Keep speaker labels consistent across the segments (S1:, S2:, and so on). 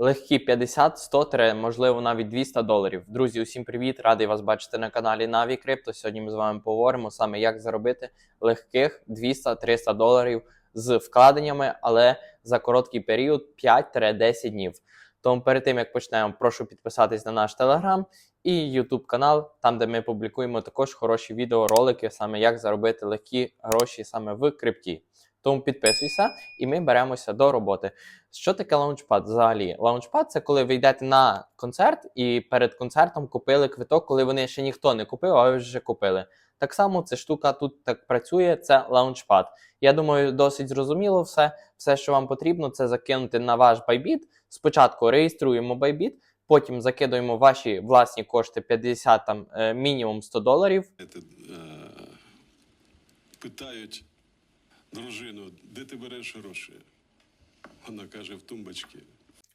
S1: легкі 50, 100, тре, можливо, навіть 200 доларів. Друзі, усім привіт! Радий вас бачити на каналі Navі Crypto. Сьогодні ми з вами поговоримо саме, як заробити легких 200-300 доларів з вкладеннями, але за короткий період 5-10 днів. Тому перед тим як почнемо, прошу підписатись на наш телеграм і YouTube канал, там де ми публікуємо також хороші відеоролики, саме як заробити легкі гроші саме в крипті. Тому підписуйся, і ми беремося до роботи. Що таке лаунчпад взагалі? Лаунчпад це коли ви йдете на концерт і перед концертом купили квиток, коли вони ще ніхто не купив, а ви вже купили. Так само ця штука тут так працює, це лаунчпад. Я думаю, досить зрозуміло все. Все, що вам потрібно, це закинути на ваш Bybit. Спочатку реєструємо Bybit, потім закидуємо ваші власні кошти 50 там е, мінімум 100 доларів.
S2: Е, питають дружину, де ти береш гроші? Вона каже, в тумбочці.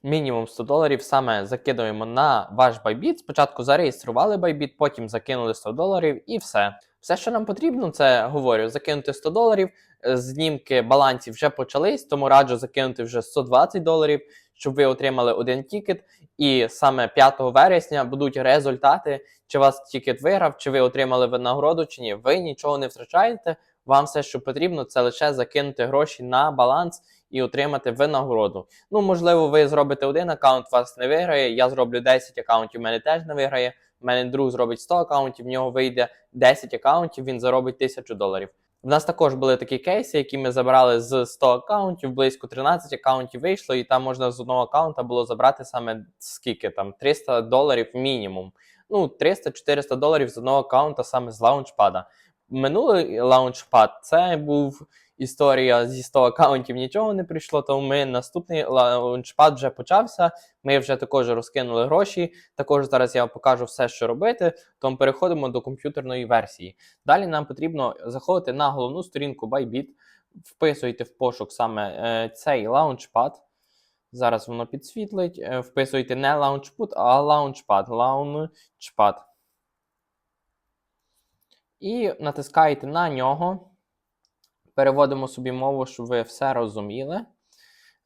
S1: Мінімум 100 доларів саме закидуємо на ваш Bybit. Спочатку зареєстрували Bybit, потім закинули 100 доларів і все. Все, що нам потрібно, це говорю, закинути 100 доларів. Знімки балансів вже почались, тому раджу закинути вже 120 доларів, щоб ви отримали один тікет. І саме 5 вересня будуть результати, чи вас тікет виграв, чи ви отримали винагороду, чи ні. Ви нічого не втрачаєте. Вам все, що потрібно, це лише закинути гроші на баланс і отримати винагороду. Ну, можливо, ви зробите один аккаунт, вас не виграє. Я зроблю 10 аккаунтів, мене теж не виграє. У мене друг зробить 100 аккаунтів, в нього вийде 10 аккаунтів, він заробить 1000 доларів. В нас також були такі кейси, які ми забрали з 100 аккаунтів, близько 13 аккаунтів вийшло, і там можна з одного аккаунта було забрати саме скільки там 300 доларів мінімум. Ну, 300-400 доларів з одного аккаунта саме з лаунчпада. Минулий лаунчпад це був історія зі 100 аккаунтів, нічого не прийшло. Тому ми наступний лаунчпад вже почався. Ми вже також розкинули гроші. Також зараз я вам покажу все, що робити. Тому переходимо до комп'ютерної версії. Далі нам потрібно заходити на головну сторінку Bybit, вписуйте в пошук саме е, цей лаунчпад. Зараз воно підсвітлить. Е, Вписуйте не лаунчпад, а лаунчпад. Лаунчпад. І натискаєте на нього. Переводимо собі мову, щоб ви все розуміли.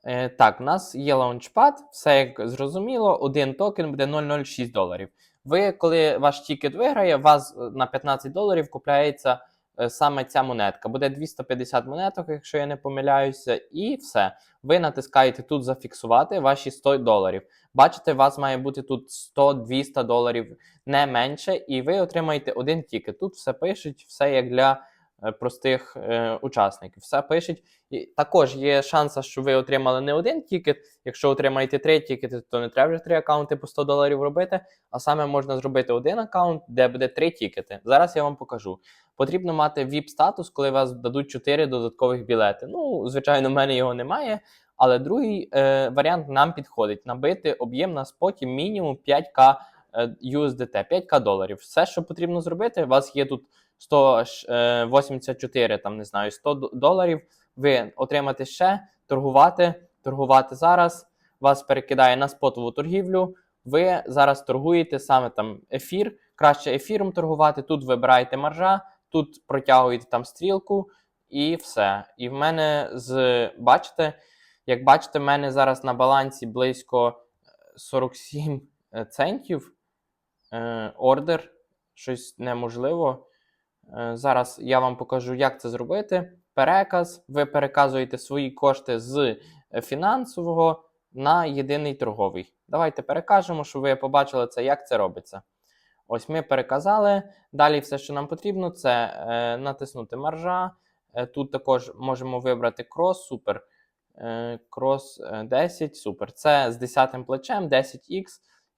S1: Е, так, у нас є лаунчпад, все як зрозуміло, один токен буде 0,06 доларів. Ви, коли ваш тікет виграє, у вас е, на 15 доларів купляється саме ця монетка. Буде 250 монеток, якщо я не помиляюся, і все. Ви натискаєте тут зафіксувати ваші 100 доларів. Бачите, у вас має бути тут 100-200 доларів, не менше, і ви отримаєте один тікет. Тут все пишуть, все як для е, простих е, учасників. Все пишуть. І також є шанс, що ви отримали не один тікет. Якщо отримаєте три тікети, то не треба вже три аккаунти по 100 доларів робити. А саме можна зробити один аккаунт, де буде три тікети. Зараз я вам покажу. Потрібно мати VIP-статус, коли вас дадуть 4 додаткових білети. Ну, звичайно, в мене його немає. Але другий е, варіант нам підходить: набити об'єм на споті мінімум 5к е, USDT, 5к доларів. Все, що потрібно зробити, у вас є тут 184, там не знаю, 100 доларів. Ви отримаєте ще, торгувати, торгувати зараз. Вас перекидає на спотову торгівлю. Ви зараз торгуєте саме там ефір. Краще ефіром торгувати. Тут вибираєте маржа, тут протягуєте там стрілку і все. І в мене з бачите, як бачите, в мене зараз на балансі близько е, 47 центів. Е, ордер, щось неможливо. Е, Зараз я вам покажу, як це зробити. Переказ. Ви переказуєте свої кошти з е, фінансового на єдиний торговий. Давайте перекажемо, щоб ви побачили це, як це робиться. Ось ми переказали. Далі все, що нам потрібно, це е, натиснути маржа. Е, тут також можемо вибрати крос, супер. Крос е, 10, супер. Це з 10 плечем, 10х.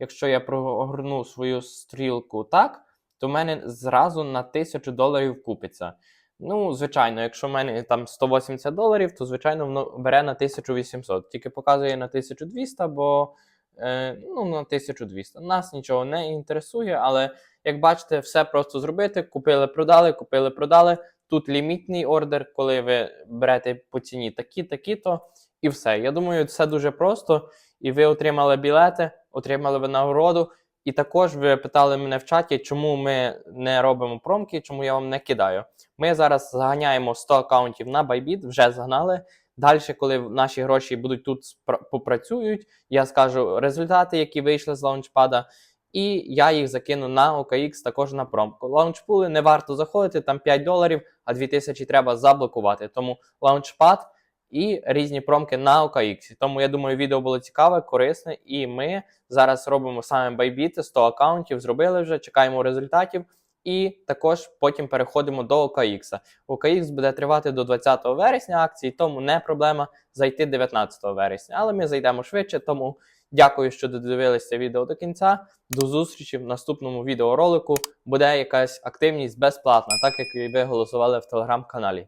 S1: Якщо я прогорну свою стрілку так, то в мене зразу на 1000 доларів купиться. Ну, звичайно, якщо в мене там 180 доларів, то звичайно воно бере на 1800. Тільки показує на 1200, бо е, ну, на 1200. Нас нічого не інтересує, але як бачите, все просто зробити. Купили, продали, купили, продали. Тут лімітний ордер, коли ви берете по ціні такі, такі-то, і все. Я думаю, це дуже просто. І ви отримали білети, отримали винагороду. І також ви питали мене в чаті, чому ми не робимо промки, чому я вам не кидаю. Ми зараз заганяємо 100 аккаунтів на Bybit, вже загнали. Далі, коли наші гроші будуть тут попрацюють, я скажу результати, які вийшли з лаунчпада, і я їх закину на OKX також на промку. Лаунчпули не варто заходити, там 5 доларів, а 2000 треба заблокувати. Тому лаунчпад і різні промки на OKX. Тому я думаю, відео було цікаве, корисне, і ми зараз робимо саме байбіти, 100 аккаунтів зробили вже, чекаємо результатів. І також потім переходимо до OKX. OKX буде тривати до 20 вересня акції, тому не проблема зайти 19 вересня. Але ми зайдемо швидше. Тому дякую, що додивилися відео до кінця. До зустрічі в наступному відеоролику. Буде якась активність безплатна, так як ви голосували в телеграм-каналі.